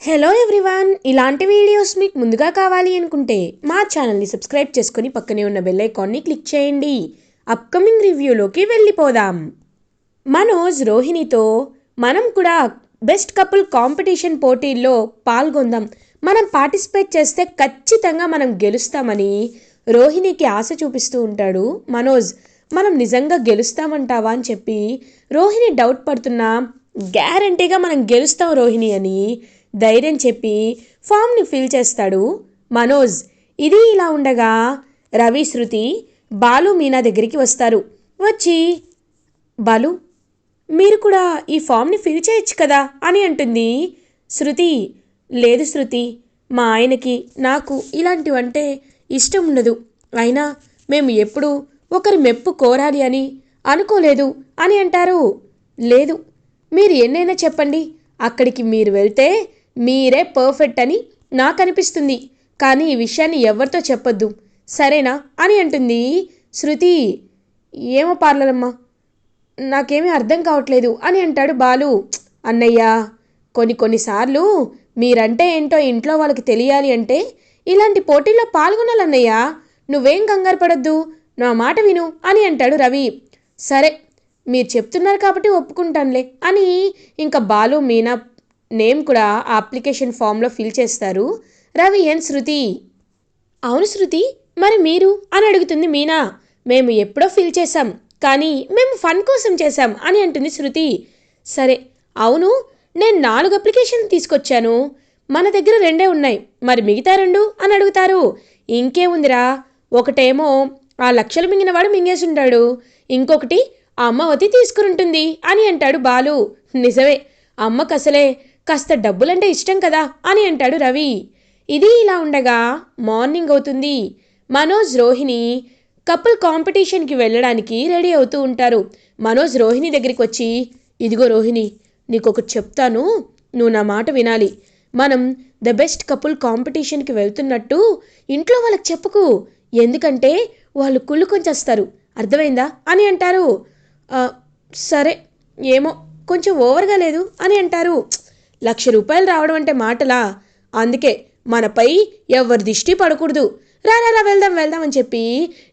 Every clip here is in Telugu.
హలో ఎవ్రీవన్ ఇలాంటి వీడియోస్ మీకు ముందుగా కావాలి అనుకుంటే మా ఛానల్ని సబ్స్క్రైబ్ చేసుకుని పక్కనే ఉన్న బెల్ ఐకాన్ని క్లిక్ చేయండి. అప్కమింగ్ రివ్యూలోకి వెళ్ళిపోదాం. మనోజ్ రోహిణితో మనం కూడా బెస్ట్ కపుల్ కాంపిటీషన్ పోటీల్లో పాల్గొందాం. మనం పార్టిసిపేట్ చేస్తే ఖచ్చితంగా మనం గెలుస్తామని రోహిణికి ఆశ చూపిస్తూ ఉంటాడు మనోజ్. మనం నిజంగా గెలుస్తామంటావా అని చెప్పి రోహిణి డౌట్ పడుతున్నా గ్యారంటీగా మనం గెలుస్తాం రోహిణి అని ధైర్యం చెప్పి ఫామ్ని ఫిల్ చేస్తాడు మనోజ్. ఇది ఇలా ఉండగా రవి శృతి బాలు మీనా దగ్గరికి వస్తారు. వచ్చి బాలు మీరు కూడా ఈ ఫామ్ని ఫిల్ చేయొచ్చు కదా అని అంటుంది. శృతి లేదు శృతి మా ఆయనకి నాకు ఇలాంటివంటే ఇష్టం ఉండదు. అయినా మేము ఎప్పుడు ఒకరి మెప్పు కోరాలి అని అనుకోలేదు అని అంటారు. లేదు మీరు ఎన్నైనా చెప్పండి. అక్కడికి మీరు వెళ్తే మీరే పర్ఫెక్ట్ అని నాకు అనిపిస్తుంది కానీ ఈ విషయాన్ని ఎవరితో చెప్పొద్దు. సరేనా? అని అంటుంది శృతి. ఏమో పార్లరమ్మా. నాకేమీ అర్థం కావట్లేదు అని అంటాడు బాలు. అన్నయ్య కొన్ని కొన్నిసార్లు మీరంటే ఏంటో ఇంట్లో వాళ్ళకి తెలియాలి అంటే ఇలాంటి పోటీల్లో పాల్గొనాలన్నయ్య. నువ్వేం కంగారు పడొద్దు. నా మాట విను అని అంటాడు రవి. సరే మీరు చెప్తున్నారు కాబట్టి ఒప్పుకుంటానులే అని ఇంకా బాలు మీనా నేమ్ కూడా ఆ అప్లికేషన్ ఫామ్లో ఫిల్ చేస్తారు. రవి అండ్ శృతి. అవును శృతి మరి మీరు? అని అడుగుతుంది మీనా. మేము ఎప్పుడో ఫిల్ చేశాం కానీ మేము ఫన్ కోసం చేశాం అని అంటుంది శృతి. సరే అవును నేను నాలుగు అప్లికేషన్ తీసుకొచ్చాను. మన దగ్గర రెండే ఉన్నాయి మరి మిగతా రెండు? అని అడుగుతారు. ఇంకేముందిరా? ఒకటేమో ఆ లక్షలు మింగినవాడు మింగేసుంటాడు. ఇంకొకటి ఆ అమ్మవతి తీసుకురుంటుంది అని అంటాడు బాలు. నిజమే అమ్మకు అసలే కాస్త డబ్బులంటే ఇష్టం కదా అని అంటాడు రవి. ఇది ఇలా ఉండగా మార్నింగ్ అవుతుంది. మనోజ్ రోహిణి కపుల్ కాంపిటీషన్కి వెళ్ళడానికి రెడీ అవుతూ ఉంటారు. మనోజ్ రోహిణి దగ్గరికి వచ్చి ఇదిగో రోహిణి నీకు ఒకటి చెప్తాను. నువ్వు నా మాట వినాలి. మనం ద బెస్ట్ కపుల్ కాంపిటీషన్కి వెళ్తున్నట్టు ఇంట్లో వాళ్ళకి చెప్పుకు. ఎందుకంటే వాళ్ళు కుళ్ళు కొంచేస్తారు అర్థమైందా? అని అంటారు. సరే ఏమో కొంచెం ఓవర్గా లేదు అని అంటారు. లక్ష రూపాయలు రావడం అంటే మాటలా? అందుకే మనపై ఎవరి దిష్టి పడకూడదు. రారా రా రా, వెళ్దాం వెళ్దాం అని చెప్పి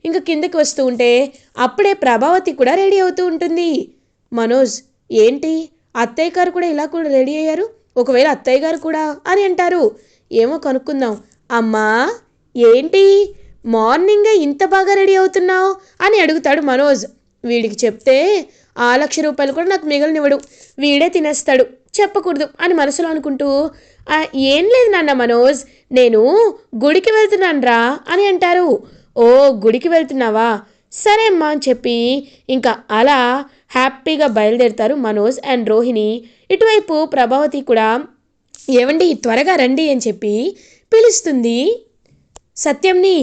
ఇంకా కిందకి వస్తూ ఉంటే అప్పుడే ప్రభావతి కూడా రెడీ అవుతూ ఉంటుంది. మనోజ్ ఏంటి? అత్తయ్య గారు కూడా ఇలా కూడా రెడీ అయ్యారు? ఒకవేళ అత్తయ్య గారు కూడా అని అంటారు. ఏమో కనుక్కుందాం. అమ్మా ఏంటి? మార్నింగే ఇంత బాగా రెడీ అవుతున్నావు అని అడుగుతాడు మనోజ్. వీడికి చెప్తే ఆ లక్ష రూపాయలు కూడా నాకు మిగిలినివ్వడు. వీడే తినేస్తాడు. చెప్పకూడదు అని మనసులో అనుకుంటూ ఏం లేదు నాన్న మనోజ్ నేను గుడికి వెళ్తున్నానురా అని అంటారు. ఓ గుడికి వెళ్తున్నావా? సరే అమ్మా అని చెప్పి ఇంకా అలా హ్యాపీగా బయలుదేరుతారు మనోజ్ అండ్ రోహిణి. ఇటువైపు ప్రభావతి కూడా ఏవండి త్వరగా రండి అని చెప్పి పిలుస్తుంది. సత్యంని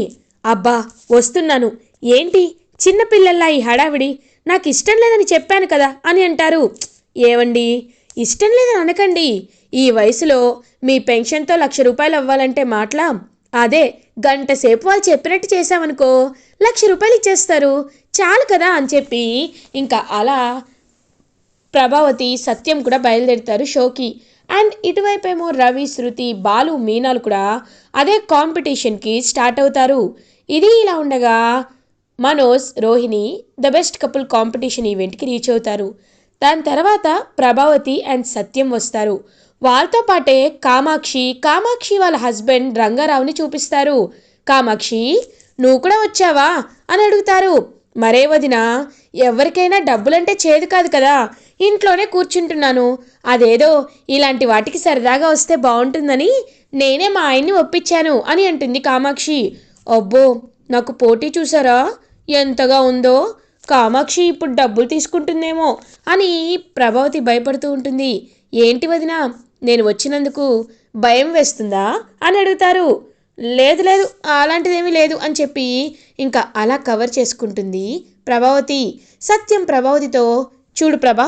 అబ్బా వస్తున్నాను. ఏంటి? చిన్నపిల్లల్లా ఈ హడావిడి? నాకు ఇష్టం లేదని చెప్పాను కదా అని అంటారు. ఏవండి? ఇష్టం లేదని అనకండి. ఈ వయసులో మీ పెన్షన్తో లక్ష రూపాయలు అవ్వాలంటే మాటలా. అదే గంట సేపు వాళ్ళు చెప్పినట్టు చేశామనుకో లక్ష రూపాయలు ఇచ్చేస్తారు. చాలు కదా అని చెప్పి ఇంకా అలా ప్రభావతి సత్యం కూడా బయలుదేరుతారు షోకి. అండ్ ఇటువైపు ఏమో రవి శృతి బాలు మీనాలు కూడా అదే కాంపిటీషన్కి స్టార్ట్ అవుతారు. ఇది ఇలా ఉండగా Manoj Rohini the best couple competition ఈవెంట్కి రీచ్ అవుతారు. దాని తర్వాత ప్రభావతి అండ్ సత్యం వస్తారు. వాళ్ళతో పాటే కామాక్షి కామాక్షి వాళ్ళ హస్బెండ్ రంగారావుని చూపిస్తారు. కామాక్షి నువ్వు కూడా వచ్చావా? అని అడుగుతారు. మరే వదిన ఎవరికైనా డబ్బులంటే చేదు కాదు కదా. ఇంట్లోనే కూర్చుంటున్నాను. అదేదో ఇలాంటి వాటికి సరదాగా వస్తే బాగుంటుందని నేనే మా ఆయన్ని ఒప్పించాను అని అంటుంది కామాక్షి. అబ్బో నాకు పోటీ చూసారా? ఎంతగా ఉందో. కామాక్షి ఇప్పుడు డబ్బులు తీసుకుంటుందేమో అని ప్రభావతి భయపడుతూ ఉంటుంది. ఏంటి వదిన నేను వచ్చినందుకు భయం వేస్తుందా? అని అడుగుతారు. లేదు లేదు అలాంటిదేమీ లేదు అని చెప్పి ఇంకా అలా కవర్ చేసుకుంటుంది ప్రభావతి. సత్యం ప్రభావతితో చూడు ప్రభా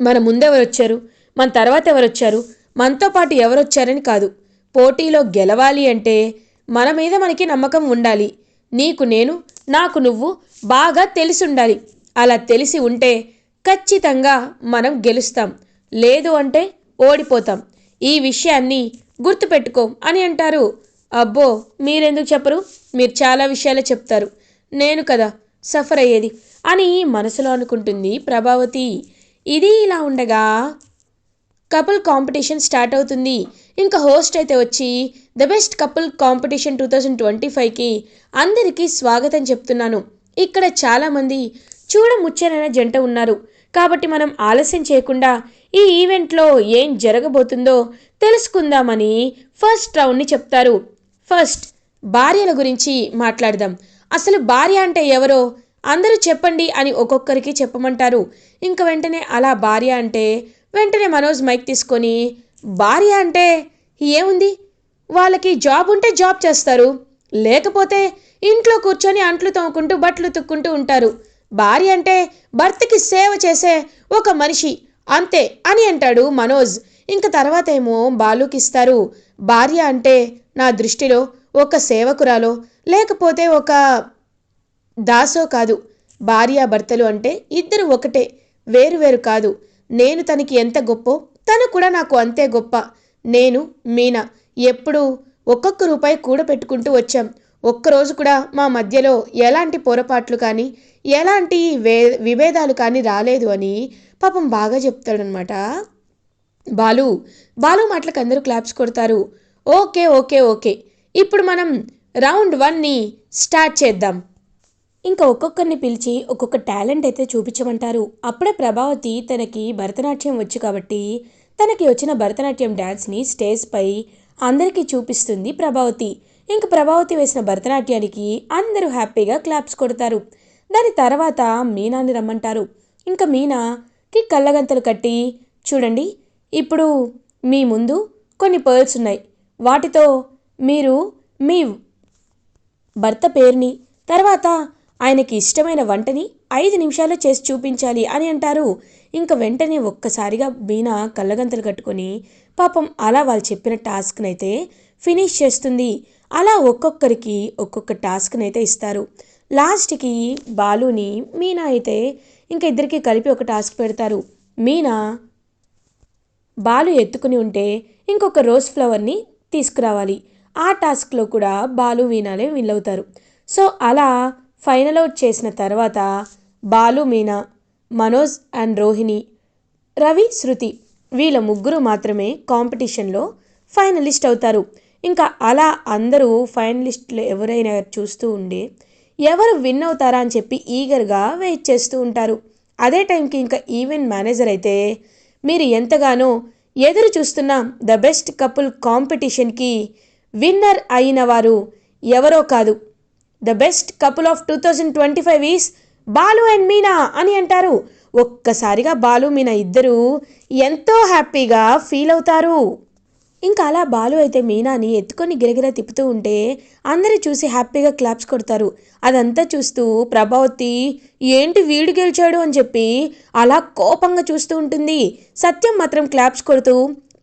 మన ముందెవరు వచ్చారు? మన తర్వాత ఎవరు వచ్చారు? మనతో పాటు ఎవరు వచ్చారని కాదు. పోటీలో గెలవాలి అంటే మన మీద మనకి నమ్మకం ఉండాలి. నీకు నేను నాకు నువ్వు బాగా తెలిసి ఉండాలి అలా తెలిసి ఉంటే ఖచ్చితంగా మనం గెలుస్తాం. లేదు అంటే ఓడిపోతాం. ఈ విషయాన్ని గుర్తుపెట్టుకో అని అంటారు. అబ్బో మీరెందుకు చెప్పరు? మీరు చాలా విషయాలే చెప్తారు. నేను కదా సఫర్ అయ్యేది అని మనసులో అనుకుంటుంది ప్రభావతి. ఇది ఇలా ఉండగా కపుల్ కాంపిటీషన్ స్టార్ట్ అవుతుంది. ఇంకా హోస్ట్ అయితే వచ్చి the best couple competition two thousand twenty ఫైవ్కి అందరికీ స్వాగతం చెప్తున్నాను. ఇక్కడ చాలామంది చూడముచ్చనైన జంట ఉన్నారు. కాబట్టి మనం ఆలస్యం చేయకుండా ఈ ఈవెంట్లో ఏం జరగబోతుందో తెలుసుకుందామని ఫస్ట్ రౌండ్ని చెప్తారు. ఫస్ట్ భార్యల గురించి మాట్లాడదాం. అసలు భార్య అంటే ఎవరో అందరూ చెప్పండి అని ఒక్కొక్కరికి చెప్పమంటారు. ఇంక వెంటనే అలా భార్య అంటే వెంటనే మనోజ్ మైక్ తీసుకొని భార్య అంటే ఏముంది? వాళ్ళకి జాబ్ ఉంటే జాబ్ చేస్తారు. లేకపోతే ఇంట్లో కూర్చొని అంట్లు తోముకుంటూ బట్టలు తుక్కుంటూ ఉంటారు. భార్య అంటే భర్తకి సేవ చేసే ఒక మనిషి. అంతే అని అంటాడు మనోజ్. ఇంక తర్వాత ఏమో బాలుకిస్తారు భార్య అంటే నా దృష్టిలో ఒక సేవకురాలో లేకపోతే ఒక దాసో కాదు. భార్యాభర్తలు అంటే ఇద్దరు ఒకటే. వేరు వేరు కాదు. నేను తనకి ఎంత గొప్పో తను కూడా నాకు అంతే గొప్ప. నేను మీనా ఎప్పుడు ఒక్కొక్క రూపాయి కూడబెట్టుకుంటూ వచ్చాం. ఒక్కరోజు కూడా మా మధ్యలో ఎలాంటి పొరపాట్లు కానీ ఎలాంటి వే విభేదాలు కానీ రాలేదు అని పాపం బాగా చెప్తాడనమాట బాలు బాలు మాటలకు అందరూ క్లాప్స్ కొడతారు. Okay okay okay. ఇప్పుడు మనం రౌండ్ వన్ని స్టార్ట్ చేద్దాం. ఇంకా ఒక్కొక్కరిని పిలిచి ఒక్కొక్క టాలెంట్ అయితే చూపించమంటారు. అప్పుడే ప్రభావతి తనకి భరతనాట్యం వచ్చు కాబట్టి తనకి వచ్చిన భరతనాట్యం డ్యాన్స్ని స్టేజ్పై అందరికీ చూపిస్తుంది ప్రభావతి. ఇంక ప్రభావతి వేసిన భరతనాట్యానికి అందరూ హ్యాపీగా క్లాప్స్ కొడతారు. దాని తర్వాత మీనాని రమ్మంటారు. ఇంకా మీనాకి కళ్ళగంతలు కట్టి చూడండి ఇప్పుడు మీ ముందు కొన్ని పర్ల్స్ ఉన్నాయి. వాటితో మీరు మీ భర్త పేరుని తర్వాత ఆయనకి ఇష్టమైన వంటని ఐదు నిమిషాల్లో చేసి చూపించాలి అని అంటారు. ఇంకా వెంటనే ఒక్కసారిగా బీనా కళ్ళగంతలు కట్టుకొని పాపం అలా వాళ్ళు చెప్పిన టాస్క్ని అయితే ఫినిష్ చేస్తుంది. అలా ఒక్కొక్కరికి ఒక్కొక్క టాస్క్ని అయితే ఇస్తారు. లాస్ట్కి బాలుని మీనా అయితే ఇంకా ఇద్దరికి కలిపి ఒక టాస్క్ పెడతారు. మీనా బాలు ఎత్తుకుని ఉంటే ఇంకొక రోజ్ ఫ్లవర్ని తీసుకురావాలి. ఆ టాస్క్లో కూడా బాలు మీనాలే విన్ అవుతారు. సో అలా ఫైనల్ అవుట్ చేసిన తర్వాత బాలు మీనా మనోజ్ అండ్ రోహిణి రవి శృతి వీళ్ళ ముగ్గురు మాత్రమే కాంపిటీషన్లో ఫైనలిస్ట్ అవుతారు. ఇంకా అలా అందరూ ఫైనలిస్టులు ఎవరైనా చూస్తూ ఉండి ఎవరు విన్ అవుతారా అని చెప్పి ఈగర్గా వెయిట్ చేస్తూ ఉంటారు. అదే టైంకి ఇంకా ఈవెంట్ మేనేజర్ అయితే మీరు ఎంతగానో ఎదురు చూస్తున్న ద బెస్ట్ కపుల్ కాంపిటీషన్కి విన్నర్ అయిన వారు ఎవరో కాదు the best couple of two thousand twenty five is Balu and Meena అని అంటారు. ఒక్కసారిగా బాలు మీనా ఇద్దరు ఎంతో హ్యాపీగా ఫీల్ అవుతారు. ఇంకా అలా బాలు అయితే మీనాని ఎత్తుకొని గిరగిర తిప్పుతూ ఉంటే అందరూ చూసి హ్యాపీగా క్లాప్స్ కొడతారు. అదంతా చూస్తూ ప్రభావతి ఏంటి వీడు గెలిచాడు? అని చెప్పి అలా కోపంగా చూస్తూ ఉంటుంది. సత్యం మాత్రం క్లాప్స్ కొడుతూ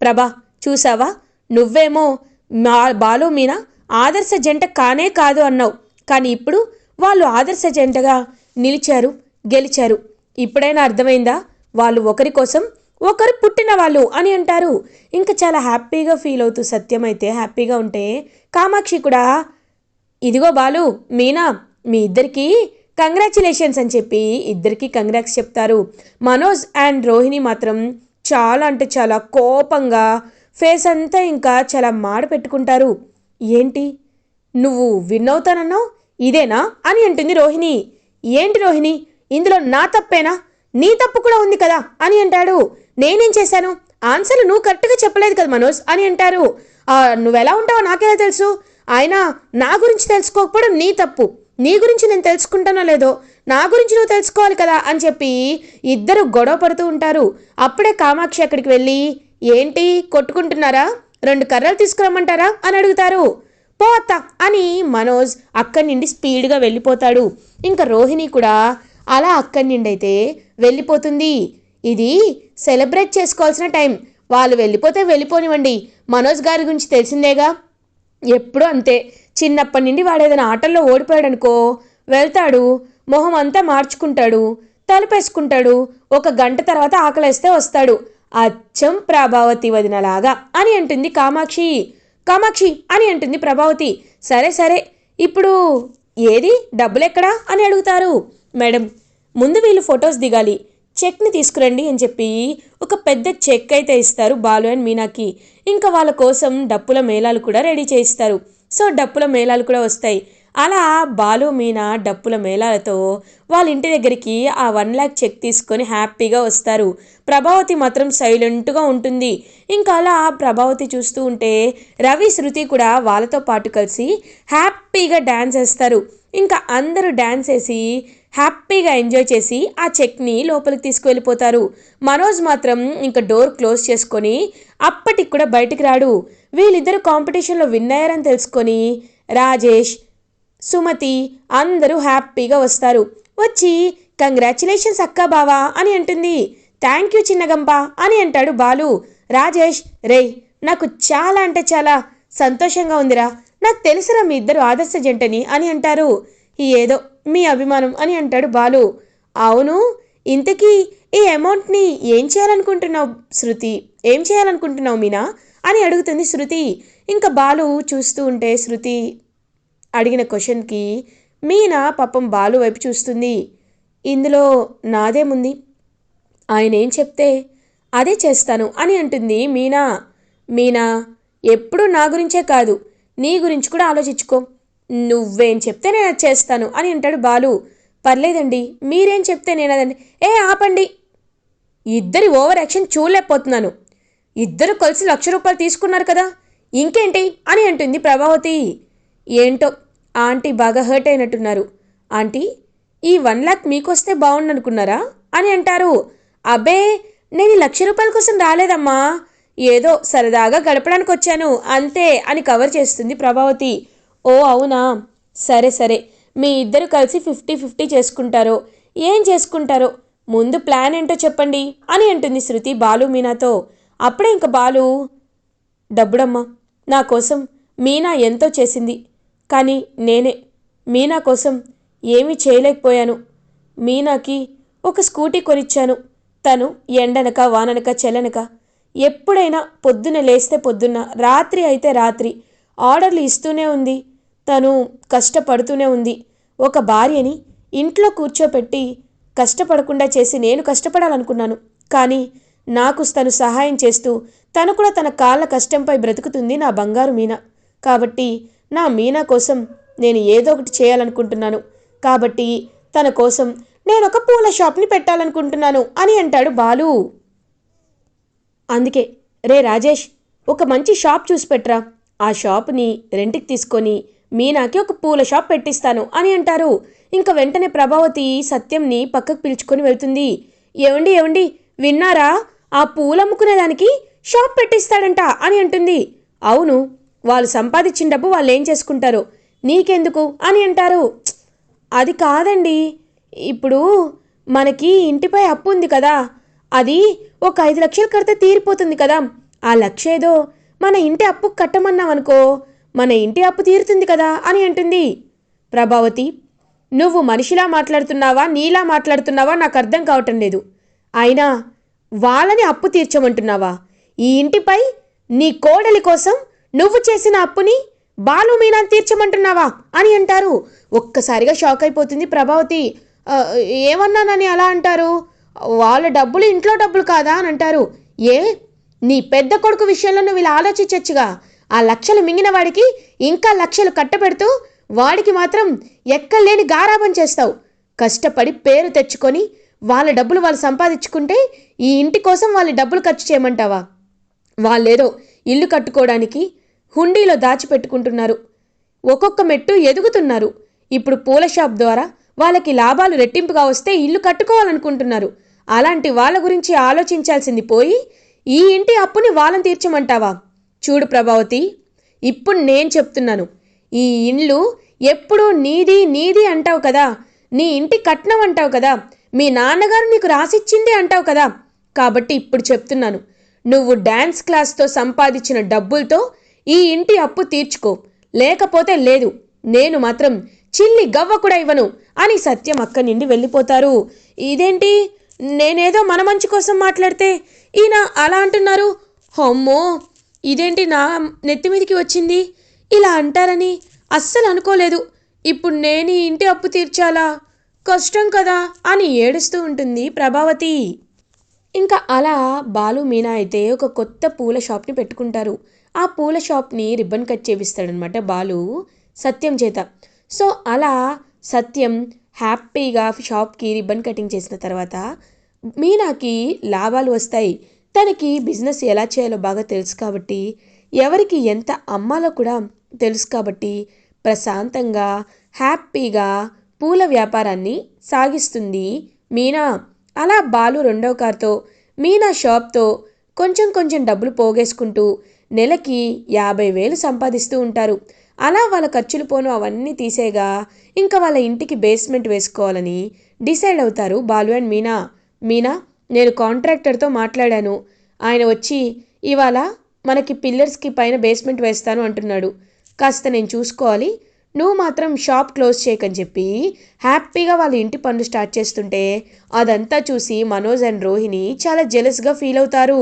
ప్రభా చూసావా? నువ్వేమో మా బాలు మీనా ఆదర్శ జంట కానే కాదు అన్నావు. కానీ ఇప్పుడు వాళ్ళు ఆదర్శ జంటగా నిలిచారు గెలిచారు. ఇప్పుడైనా అర్థమైందా? వాళ్ళు ఒకరి కోసం ఒకరు పుట్టిన వాళ్ళు అని అంటారు. ఇంకా చాలా హ్యాపీగా ఫీల్ అవుతూ సత్యం అయితే హ్యాపీగా ఉంటే కామాక్షి కూడా ఇదిగో బాలు మీనా మీ ఇద్దరికీ కంగ్రాచులేషన్స్ అని చెప్పి ఇద్దరికీ కంగ్రాక్స్ చెప్తారు. మనోజ్ అండ్ రోహిణి మాత్రం చాలా అంటే చాలా కోపంగా ఫేస్ అంతా ఇంకా చాలా మాడ పెట్టుకుంటారు. ఏంటి? నువ్వు విన్ అవుతానన్నావు ఇదేనా? అని అంటుంది రోహిణి. ఏంటి రోహిణి? ఇందులో నా తప్పేనా? నీ తప్పు కూడా ఉంది కదా? అని అంటాడు. నేనేం చేశాను? ఆన్సర్లు నువ్వు కరెక్ట్గా చెప్పలేదు కదా మనోజ్? అని అంటారు. నువ్వెలా ఉంటావో నాకెలా తెలుసు? ఆయన నా గురించి తెలుసుకోకపోవడం నీ తప్పు. నీ గురించి నేను తెలుసుకుంటానో లేదో? నా గురించి నువ్వు తెలుసుకోవాలి కదా? అని చెప్పి ఇద్దరు గొడవ పడుతూ ఉంటారు. అప్పుడే కామాక్షి అక్కడికి వెళ్ళి ఏంటి? కొట్టుకుంటున్నారా? రెండు కర్రలు తీసుకురమ్మంటారా? అని అడుగుతారు. పోతా అని మనోజ్ అక్కడి నుండి స్పీడ్గా వెళ్ళిపోతాడు. ఇంకా రోహిణి కూడా అలా అక్కడి నుండి అయితే వెళ్ళిపోతుంది. ఇది సెలబ్రేట్ చేసుకోవాల్సిన టైం. వాళ్ళు వెళ్ళిపోతే వెళ్ళిపోనివ్వండి. మనోజ్ గారి గురించి తెలిసిందేగా? ఎప్పుడూ అంతే. చిన్నప్పటి నుండి వాడు ఏదైనా ఆటల్లో ఓడిపోయాడు అనుకో వెళ్తాడు మొహం అంతా మార్చుకుంటాడు తలుపేసుకుంటాడు ఒక గంట తర్వాత ఆకలేస్తే వస్తాడు. అచ్చం ప్రభావతి వదినలాగా అని అంటుంది కామాక్షి. కామాక్షి అని అంటుంది ప్రభావతి. సరే సరే ఇప్పుడు ఏది? డబ్బులెక్కడా? అని అడుగుతారు. మేడం ముందు వీళ్ళు ఫొటోస్ దిగాలి. చెక్ని తీసుకురండి అని చెప్పి ఒక పెద్ద చెక్ అయితే ఇస్తారు బాలు అండ్ మీనాకి. ఇంకా వాళ్ళ కోసం డప్పుల మేళాలు కూడా రెడీ చేయిస్తారు. సో డప్పుల మేళాలు కూడా వస్తాయి. అలా బాలు మీనా డప్పుల మేళాలతో వాళ్ళ ఇంటి దగ్గరికి ఆ వన్ ల్యాక్ చెక్ తీసుకొని హ్యాపీగా వస్తారు. ప్రభావతి మాత్రం సైలెంట్గా ఉంటుంది. ఇంకా అలా ప్రభావతి చూస్తూ ఉంటే రవి శృతి కూడా వాళ్ళతో పాటు కలిసి హ్యాపీగా డ్యాన్స్ వేస్తారు. ఇంకా అందరూ డ్యాన్స్ వేసి హ్యాపీగా ఎంజాయ్ చేసి ఆ చెక్ని లోపలికి తీసుకువెళ్ళిపోతారు. మనోజ్ మాత్రం ఇంకా డోర్ క్లోజ్ చేసుకొని అప్పటికి కూడా బయటికి రాడు. వీళ్ళిద్దరు కాంపిటీషన్లో విన్ అయ్యారని తెలుసుకొని రాజేష్ సుమతి అందరూ హ్యాపీగా వస్తారు. వచ్చి కంగ్రాచులేషన్స్ అక్క బావా అని అంటుంది. థ్యాంక్ యూ చిన్నగంప అని అంటాడు బాలు. రాజేష్ రేయ్ నాకు చాలా అంటే చాలా సంతోషంగా ఉందిరా. నాకు తెలుసురా మీ ఇద్దరు ఆదర్శ జంటని అని అంటారు. ఏదో మీ అభిమానం అని అంటాడు బాలు. అవును ఇంతకీ ఈ అమౌంట్ని ఏం చేయాలనుకుంటున్నావు శృతి? ఏం చేయాలనుకుంటున్నావు మీనా? అని అడుగుతుంది శృతి. ఇంకా బాలు చూస్తూ ఉంటే శృతి అడిగిన క్వశ్చన్కి మీనా పాపం బాలు వైపు చూస్తుంది. ఇందులో నాదేముంది? ఆయన ఏం చెప్తే అదే చేస్తాను అని అంటుంది మీనా. మీనా ఎప్పుడూ నా గురించే కాదు. నీ గురించి కూడా ఆలోచించుకో. నువ్వేం చెప్తే నేను అది చేస్తాను అని అంటాడు బాలు. పర్లేదండి. మీరేం చెప్తే నేను అదండి ఏ ఆపండి. ఇద్దరి ఓవర్ యాక్షన్ చూడలేకపోతున్నాను. ఇద్దరు కలిసి లక్ష రూపాయలు తీసుకున్నారు కదా. ఇంకేంటి? అని అంటుంది ప్రభావతి. ఏంటో ఆంటీ బాగా హర్ట్ అయినట్టున్నారు. ఆంటీ ఈ వన్ లాక్ మీకొస్తే బాగుండనుకున్నారా అని అంటారు. అబ్బే నేను ఈ లక్ష రూపాయల కోసం రాలేదమ్మా. ఏదో సరదాగా గడపడానికి వచ్చాను అంతే అని కవర్ చేస్తుంది ప్రభావతి. ఓ అవునా? సరే సరే. మీ ఇద్దరు కలిసి ఫిఫ్టీ ఫిఫ్టీ చేసుకుంటారో. ఏం చేసుకుంటారో? ముందు ప్లాన్ ఏంటో చెప్పండి అని అంటుంది శృతి బాలు మీనాతో. అప్పుడే ఇంక బాలు డబ్బుడమ్మా నా కోసం మీనా ఎంతో చేసింది. కానీ నేనే మీనా కోసం ఏమీ చేయలేకపోయాను. మీనాకి ఒక స్కూటీ కొనిచ్చాను. తను ఎండనక వాననక చెల్లనక. ఎప్పుడైనా పొద్దున లేస్తే పొద్దున్న రాత్రి అయితే రాత్రి. ఆర్డర్లు ఇస్తూనే ఉంది. తను కష్టపడుతూనే ఉంది. ఒక భార్యని ఇంట్లో కూర్చోపెట్టి కష్టపడకుండా చేసి నేను కష్టపడాలనుకున్నాను. కానీ నాకు తను సహాయం చేస్తూ తను కూడా తన కాళ్ళ కష్టంపై బ్రతుకుతుంది నా బంగారు మీనా. కాబట్టి నా మీనా కోసం నేను ఏదో ఒకటి చేయాలనుకుంటున్నాను. కాబట్టి తన కోసం నేను ఒక పూల షాప్ని పెట్టాలనుకుంటున్నాను అని అంటాడు బాలు. అందుకే రే రాజేష్ ఒక మంచి షాప్ చూసి పెట్టరా. ఆ షాప్ని రెంట్కి తీసుకొని మీనాకి ఒక పూల షాప్ పెట్టిస్తాను అని అంటారు. ఇంకా వెంటనే ప్రభావతి సత్యంని పక్కకు పిలుచుకొని వెళ్తుంది. ఏవండి ఏవండి విన్నారా? ఆ పూలమ్ముకునేదానికి షాప్ పెట్టిస్తాడంట అని అంటుంది. అవును వాళ్ళు సంపాదించిన డబ్బు వాళ్ళు ఏం చేసుకుంటారు? నీకెందుకు? అని అంటారు. అది కాదండి. ఇప్పుడు మనకి ఇంటిపై అప్పు ఉంది కదా. అది ఒక ఐదు లక్షలు కడితే తీరిపోతుంది కదా. ఆ లక్ష ఏదో మన ఇంటి అప్పు కట్టమన్నామనుకో మన ఇంటి అప్పు తీరుతుంది కదా అని అంటుంది. ప్రభావతి నువ్వు మనిషిలా మాట్లాడుతున్నావా నీలా మాట్లాడుతున్నావా నాకు అర్థం కావటం లేదు. అయినా వాళ్ళని అప్పు తీర్చమంటున్నావా? ఈ ఇంటిపై నీ కోడలి కోసం నువ్వు చేసిన అప్పుని బాలు మీనాన్ని తీర్చమంటున్నావా? అని అంటారు. ఒక్కసారిగా షాక్ అయిపోతుంది ప్రభావతి. ఏమన్నానని అలా అంటారు? వాళ్ళ డబ్బులు ఇంట్లో డబ్బులు కాదా? అని అంటారు. ఏ? నీ పెద్ద కొడుకు విషయంలో నువ్వు ఇలా ఆలోచించచ్చుగా? ఆ లక్షలు మింగిన వాడికి ఇంకా లక్షలు కట్టబెడుతూ వాడికి మాత్రం ఎక్కలేని గారాబం చేస్తావు. కష్టపడి పేరు తెచ్చుకొని వాళ్ళ డబ్బులు వాళ్ళు సంపాదించుకుంటే ఈ ఇంటి కోసం వాళ్ళ డబ్బులు ఖర్చు చేయమంటావా? వాళ్ళేదో ఇల్లు కట్టుకోవడానికి హుండీలో దాచిపెట్టుకుంటున్నారు. ఒక్కొక్క మెట్టు ఎదుగుతున్నారు. ఇప్పుడు పూల షాప్ ద్వారా వాళ్ళకి లాభాలు రెట్టింపుగా వస్తే ఇల్లు కట్టుకోవాలనుకుంటున్నారు. అలాంటి వాళ్ళ గురించి ఆలోచించాల్సింది పోయి ఈ ఇంటి అప్పుని వాళ్ళని తీర్చమంటావా? చూడు ప్రభావతి ఇప్పుడు నేను చెప్తున్నాను. ఈ ఇండ్లు ఎప్పుడూ నీది నీది అంటావు కదా. నీ ఇంటి కట్నం అంటావు కదా. మీ నాన్నగారు నీకు రాసిచ్చింది అంటావు కదా. కాబట్టి ఇప్పుడు చెప్తున్నాను. నువ్వు డ్యాన్స్ క్లాస్తో సంపాదించిన డబ్బులతో ఈ ఇంటి అప్పు తీర్చుకో. లేకపోతే లేదు. నేను మాత్రం చిల్లి గవ్వ కూడా ఇవ్వను అని సత్యం అక్కడి నుండి వెళ్ళిపోతారు. ఇదేంటి? నేనేదో మన మంచి కోసం మాట్లాడితే ఈయన అలా అంటున్నారు? అమ్మో! ఇదేంటి నా నెత్తి మీదకి వచ్చింది? ఇలా అంటారని అస్సలు అనుకోలేదు. ఇప్పుడు నేను ఈ ఇంటి అప్పు తీర్చాలా? కష్టం కదా అని ఏడుస్తూ ఉంటుంది ప్రభావతి. ఇంకా అలా బాలు మీనా అయితే ఒక కొత్త పూల షాప్ని పెట్టుకుంటారు. ఆ పూల షాప్ని రిబ్బన్ కట్ చేపిస్తాడనమాట బాలు సత్యం చేత. సో అలా సత్యం హ్యాపీగా షాప్కి రిబ్బన్ కటింగ్ చేసిన తర్వాత మీనాకి లాభాలు వస్తాయి. తనకి బిజినెస్ ఎలా చేయాలో బాగా తెలుసు కాబట్టి ఎవరికి ఎంత అమ్మాలో కూడా తెలుసు కాబట్టి ప్రశాంతంగా హ్యాపీగా పూల వ్యాపారాన్ని సాగిస్తుంది మీనా. అలా బాలు రెండవ కార్తో మీనా షాప్తో కొంచెం కొంచెం డబ్బులు పోగేసుకుంటూ నెలకి యాభై వేలు సంపాదిస్తూ ఉంటారు. అలా వాళ్ళ ఖర్చులు పోను అవన్నీ తీసేగా ఇంకా వాళ్ళ ఇంటికి బేస్మెంట్ వేసుకోవాలని డిసైడ్ అవుతారు బాలు అండ్ మీనా. మీనా నేను కాంట్రాక్టర్తో మాట్లాడాను. ఆయన వచ్చి ఇవాళ మనకి పిల్లర్స్కి పైన బేస్మెంట్ వేస్తాను అంటున్నాడు. కాస్త నేను చూసుకోవాలి. నువ్వు మాత్రం షాప్ క్లోజ్ చేయకని చెప్పి హ్యాపీగా వాళ్ళ ఇంటి పనులు స్టార్ట్ చేస్తుంటే అదంతా చూసి మనోజ్ అండ్ రోహిణి చాలా జెలస్గా ఫీల్ అవుతారు.